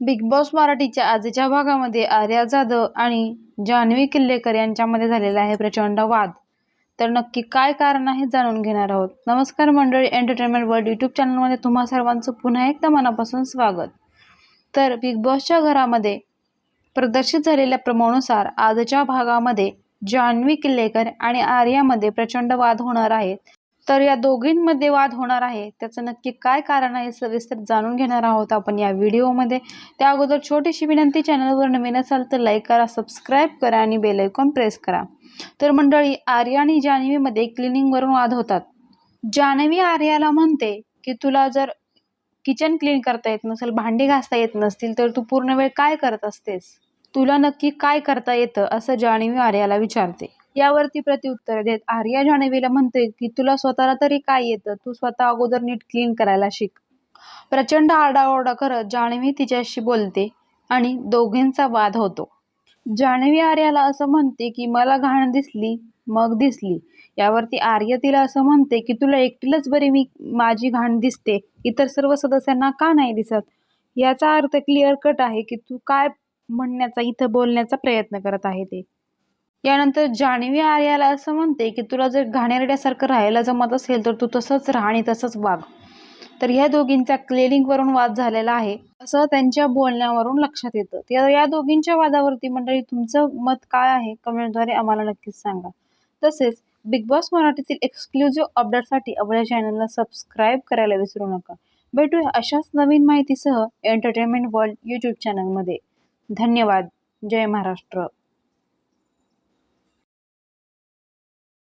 Big boss मराठीच्या आजच्या भागामध्ये आर्या जाधव आणि जान्हवी किल्लेकर यांच्यामध्ये झालेला आहे प्रचंड वाद. तर नक्की काय कारण आहे जाणून घेणार आहोत. नमस्कार मंडळी एंटरटेनमेंट वर्ल्ड यूट्यूब चॅनलमध्ये तुम्हा सर्वांचं पुन्हा एकदा मनापासून स्वागत. तर बिग बॉसच्या घरामध्ये प्रदर्शित झालेल्या प्रमाणानुसार आजच्या भागामध्ये जान्हवी किल्लेकर आणि आर्यामध्ये प्रचंड वाद होणार आहेत. तर या दोघींमध्ये वाद होणार आहे. त्याचं नक्की काय कारण आहे सविस्तर जाणून घेणार आहोत आपण या व्हिडिओमध्ये. त्या अगोदर छोटीशी विनंती चॅनलवर नवीन असाल तर लाईक करा सबस्क्राईब करा आणि बेलायकॉन प्रेस करा. तर मंडळी आर्या आणि जान्हवीमध्ये क्लिनिंगवरून वाद होतात. जान्हवी आर्याला म्हणते की तुला जर किचन क्लीन करता येत नसेल भांडी घासता येत नसतील तर तू पूर्ण वेळ काय करत असतेस? तुला नक्की काय करता येतं? असं जाणीव आर्याला विचारते. यावरती प्रत्युत्तर देत आर्या जाणवीला म्हणते की तुला स्वतःला तरी काय येतं? तू स्वतः अगोदर नीट क्लीन करायला शिक. प्रचंड आरडाओरडा करत जान्हवी तिच्याशी बोलते आणि दोघींचा वाद होतो. जाणवी आर्याला असं म्हणते की मला घाण दिसली मग दिसली. यावरती आर्य तिला असं म्हणते की तुला एकटीलाच बरी मी माझी घाण दिसते. इतर सर्व सदस्यांना का नाही दिसत? याचा अर्थ क्लिअर कट आहे की तू काय म्हणण्याचा इथं बोलण्याचा प्रयत्न करत आहे ते? यानंतर जान्हवी आर्याला असं म्हणते की तुला जर घाणेरड्यासारखं राहायला जमत असेल तर तू तसंच राह आणि तसंच वाग. तर ह्या दोघींचा क्लिअरिंगवरून वाद झालेला आहे. असं त्यांच्या बोलण्यावरून लक्षात येतं. त्या या दोघींच्या वादावरती मंडळी तुमचं मत काय आहे? कमेंटद्वारे आम्हाला नक्कीच सांगा. तसेच बिग बॉस मराठीतील एक्सक्लुझिव्ह अपडेटसाठी आपल्या चॅनलला सबस्क्राईब करायला विसरू नका. भेटूया अशाच नवीन माहितीसह एंटरटेनमेंट वर्ल्ड यूट्यूब चॅनलमध्ये धन्यवाद. जय महाराष्ट्र.